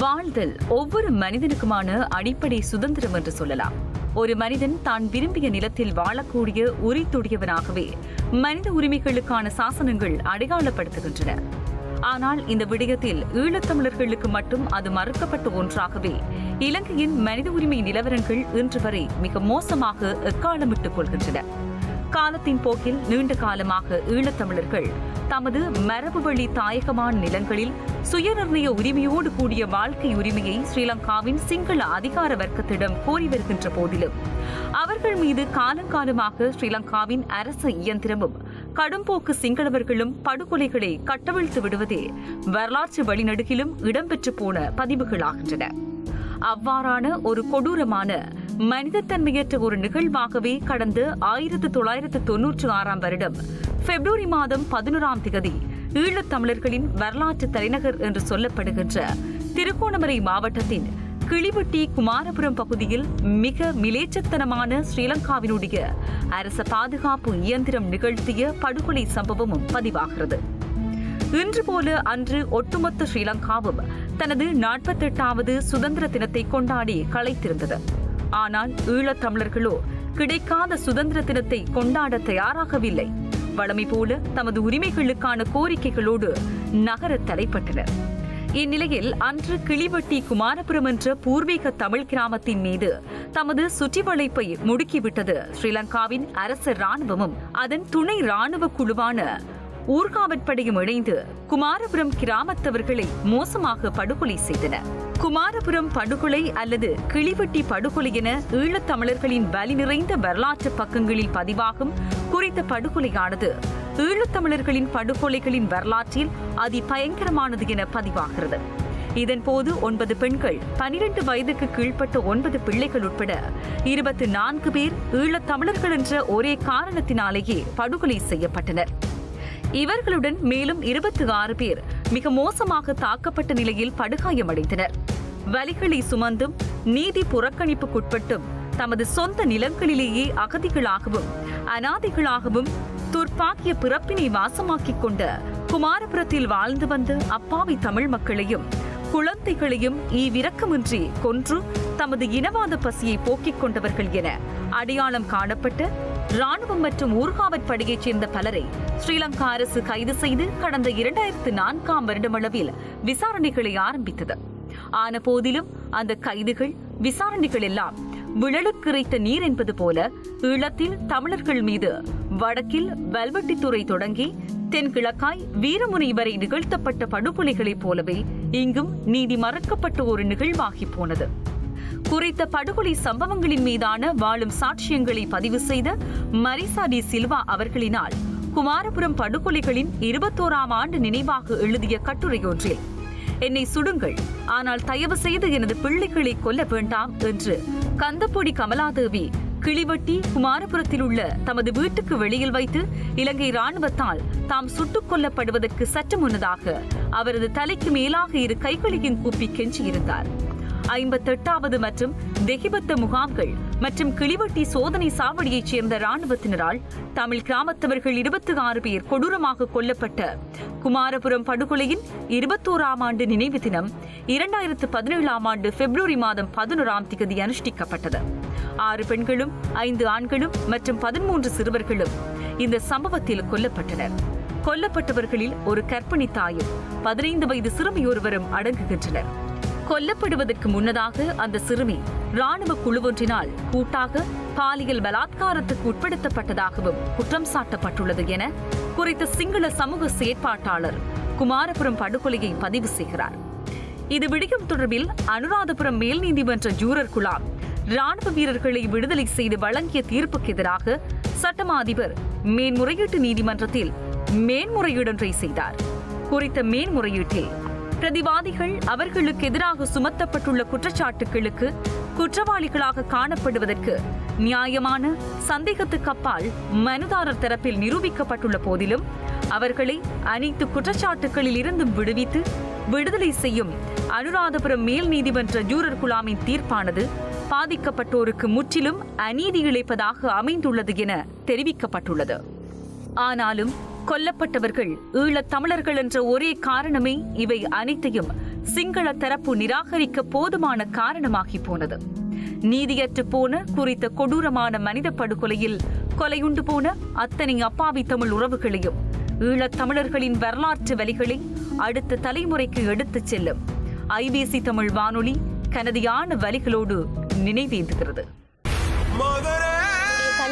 வாழ்தல் ஒவ்வொரு மனிதனுக்குமான அடிப்படை சுதந்திரம் என்று சொல்லலாம். ஒரு மனிதன் தான் விரும்பிய நிலத்தில் வாழக்கூடிய உரித்துடையவனாகவே மனித உரிமைகளுக்கான சாசனங்கள் அடையாளப்படுத்துகின்றன. ஆனால் இந்த விடயத்தில் ஈழத்தமிழர்களுக்கு மட்டும் அது மறுக்கப்பட்ட ஒன்றாகவே இலங்கையின் மனித உரிமை நிலவரங்கள் இன்று வரை மிக மோசமாக எக்காலமிட்டுக் கொள்கின்றன. காலத்தின் போக்கில் நீண்ட காலமாக ஈழத்தமிழர்கள் தமது மரபு வழி தாயகமான நிலங்களில் சுயநிர்ணய உரிமையோடு கூடிய வாழ்க்கை உரிமையை ஸ்ரீலங்காவின் சிங்கள அதிகார வர்க்கத்திடம் கோரி வருகின்ற போதிலும் அவர்கள் மீது காலங்காலமாக ஸ்ரீலங்காவின் அரச இயந்திரமும் கடும்போக்கு சிங்களவர்களும் படுகொலைகளை கட்டவிழ்த்து விடுவதே வரலாற்று வழிநடுகிலும் இடம்பெற்று போன பதிவுகளாகின்றன. அவ்வாறான ஒரு கொடூரமான மனிதத்தன்மையற்ற ஒரு நிகழ்வாகவே கடந்த ஆயிரத்து தொள்ளாயிரத்து தொன்னூற்று ஆறாம் வருடம் பிப்ரவரி மாதம் பதினோராம் திகதி ஈழத்தமிழர்களின் வரலாற்று தலைநகர் என்று சொல்லப்படுகின்ற திருகோணமலை மாவட்டத்தின் கிளிவட்டி குமாரபுரம் பகுதியில் மிக மிலேச்சத்தனமான ஸ்ரீலங்காவினுடைய அரச பாதுகாப்பு இயந்திரம் நிகழ்த்திய படுகொலை சம்பவமும் பதிவாகிறது. இன்று போல அன்று ஒட்டுமொத்த ஸ்ரீலங்காவும் தனது நாற்பத்தெட்டாவது சுதந்திர தினத்தை கொண்டாடி களைத்திருந்தது. ஆனால் ஈழத்தமிழர்களோ கிடைக்காத சுதந்திர தினத்தை கொண்டாட தயாராகவில்லை. வழமை போல தமது உரிமைகளுக்கான கோரிக்கைகளோடு நகர தலைப்பட்டனர். இந்நிலையில் அன்று கிளிவட்டி குமாரபுரம் என்ற பூர்வீக தமிழ் கிராமத்தின் மீது தமது சுற்றிவளைப்பை முடுக்கிவிட்டது. ஸ்ரீலங்காவின் அரச ராணுவமும் அதன் துணை ராணுவ குழுவான ஊர்காவற்படையும் இணைந்து குமாரபுரம் கிராமத்தவர்களை மோசமாக படுகொலை செய்தனர். குமாரபுரம் படுகொலை அல்லது கிளிவெட்டி படுகொலை என ஈழத்தமிழர்களின் வலி நிறைந்த வரலாற்று பக்கங்களில் பதிவாகும் குறித்த படுகொலையானது. ஈழத்தமிழர்களின் படுகொலைகளின் வரலாற்றில் அதி பயங்கரமானது என பதிவாகிறது. இதன்போது ஒன்பது பெண்கள் பனிரெண்டு வயதுக்கு கீழ்ப்பட்ட ஒன்பது பிள்ளைகள் உட்பட இருபத்தி நான்கு பேர் ஈழத்தமிழர்கள் என்ற ஒரே காரணத்தினாலேயே படுகொலை செய்யப்பட்டனர். இவர்களுடன் மேலும் இருபத்தி ஆறு பேர் மிக மோசமாக தாக்கப்பட்ட நிலையில் படுகாயமடைந்தனர். வலிகளை சுமந்தும் நீதி புறக்கணிப்புக்குட்பட்டும் தமது சொந்த நிலங்களிலேயே அகதிகளாகவும் அனாதைகளாகவும் துர்ப்பாக்கிய பிறப்பினை வாசமாக்கிக் கொண்ட குமாரபுரத்தில் வாழ்ந்து வந்த அப்பாவி தமிழ் மக்களையும் குழந்தைகளையும் ஈவிரக்கமின்றி கொன்று தமது இனவாத பசியை போக்கிக் கொண்டவர்கள் என அடையாளம் காணப்பட்ட ராணுவம் மற்றும் ஊர்காவற்படையைச் சேர்ந்த பலரை ஸ்ரீலங்கா அரசு கைது செய்து கடந்த இரண்டாயிரத்து நான்காம் வருடமளவில் விசாரணைகளை ஆரம்பித்தது. ஆன போதிலும் அந்த கைதுகள் விசாரணைகள் எல்லாம் விழலுக்கிறைத்த நீர் என்பது போல ஈழத்தில் தமிழர்கள் மீது வடக்கில் வல்வெட்டித்துறை தொடங்கி தென்கிழக்காய் வீரமுனை வரை நிகழ்த்தப்பட்ட படுகொலைகளைப் போலவே இங்கும் நீதி மறக்கப்பட்ட ஒரு நிகழ்வாகி போனது. குறித்த படுகொலை சம்பவங்களின் மீதான வாழும் சாட்சியங்களை பதிவு செய்த மரிசா டி சில்வா அவர்களினால் குமாரபுரம் படுகொலைகளின் இருபத்தோராம் ஆண்டு நினைவாக எழுதிய கட்டுரையொன்றில் என்னை சுடுங்கள். ஆனால் தயவு செய்து எனது பிள்ளைகளை கொல்ல வேண்டாம் என்று கந்தப்பொடி கமலாதேவி கிளிவட்டி குமாரபுரத்தில் உள்ள தமது வீட்டுக்கு வெளியில் வைத்து இலங்கை ராணுவத்தால் தாம் சுட்டுக் கொல்லப்படுவதற்கு சற்று முன்னதாக அவரது தலைக்கு மேலாக இரு கைகளையும் கூப்பி கெஞ்சியிருந்தார். ஐம்பத்தெட்டாவது மற்றும் தெஹிபத்த முகாம்கள் மற்றும் கிளிவட்டி சோதனை சாவடியைச் சேர்ந்த ராணுவத்தினரால் தமிழ் கிராமத்தவர்கள் இருபத்தி ஆறு பேர் கொடூரமாக கொல்லப்பட்ட குமாரபுரம் படுகொலையின் இருபத்தோராம் ஆண்டு நினைவு தினம் இரண்டாயிரத்து பதினேழாம் ஆண்டு பிப்ரவரி மாதம் பதினோராம் திகதி அனுஷ்டிக்கப்பட்டது. ஆறு பெண்களும் ஐந்து ஆண்களும் மற்றும் பதிமூன்று சிறுவர்களும் இந்த சம்பவத்தில் கொல்லப்பட்டனர். கொல்லப்பட்டவர்களில் ஒரு கர்ப்பிணி தாயும் பதினைந்து வயது சிறுமியொருவரும் அடங்குகின்றனர். கொல்லப்படுவதற்கு முன்னதாக அந்த சிறுமி ராணுவ குழுவொன்றினால் கூட்டாக பாலியல் பலாத்காரத்துக்கு உட்படுத்தப்பட்டதாகவும் குற்றம் சாட்டப்பட்டுள்ளது என குறித்த சிங்கள சமூக செயற்பாட்டாளர் குமாரபுரம் படுகொலையை பதிவு செய்கிறார். இது விடயம் தொடர்பில் அனுராதபுரம் மேல் நீதிமன்ற ஜூரர் குழாம் ராணுவ வீரர்களை விடுதலை செய்து வழங்கிய தீர்ப்புக்கு எதிராக சட்டமா அதிபர் மேன்முறையீட்டு நீதிமன்றத்தில் மேன்முறையீடொன்றை செய்தார். குறித்த மேன்முறையீட்டில் பிரதிவாதிகள் அவர்களுக்கு எதிராக சுமத்தப்பட்டுள்ள குற்றச்சாட்டுகளுக்கு குற்றவாளிகளாக காணப்படுவதற்கு நியாயமான சந்தேகத்துக்கு அப்பால் மனுதாரர் தரப்பில் நிரூபிக்கப்பட்டுள்ள போதிலும் அவர்களை அனைத்து குற்றச்சாட்டுகளில் இருந்தும் விடுவித்து விடுதலை செய்யும் அனுராதபுரம் மேல் நீதிமன்ற ஜூரர் குலாமின் தீர்ப்பானது பாதிக்கப்பட்டோருக்கு முற்றிலும் அநீதி இழைப்பதாக அமைந்துள்ளது என தெரிவிக்கப்பட்டுள்ளது. ஆனாலும் கொல்லப்பட்டவர்கள் ஈழத் தமிழர்கள் என்ற ஒரே காரணமே இவை அனைத்தையும் சிங்கள தரப்பு நிராகரிக்க போதுமான காரணமாகி போனது. நீதியற்று போன குறித்த கொடூரமான மனித படுகொலையில் கொலையுண்டு போன அத்தனை அப்பாவி தமிழ் உறவுகளையும் ஈழத் தமிழர்களின் வரலாற்று வழிகளை அடுத்த தலைமுறைக்கு எடுத்துச் செல்லும் ஐபிசி தமிழ் வானொலி கனதியான வழிகளோடு நினைவேந்துகிறது.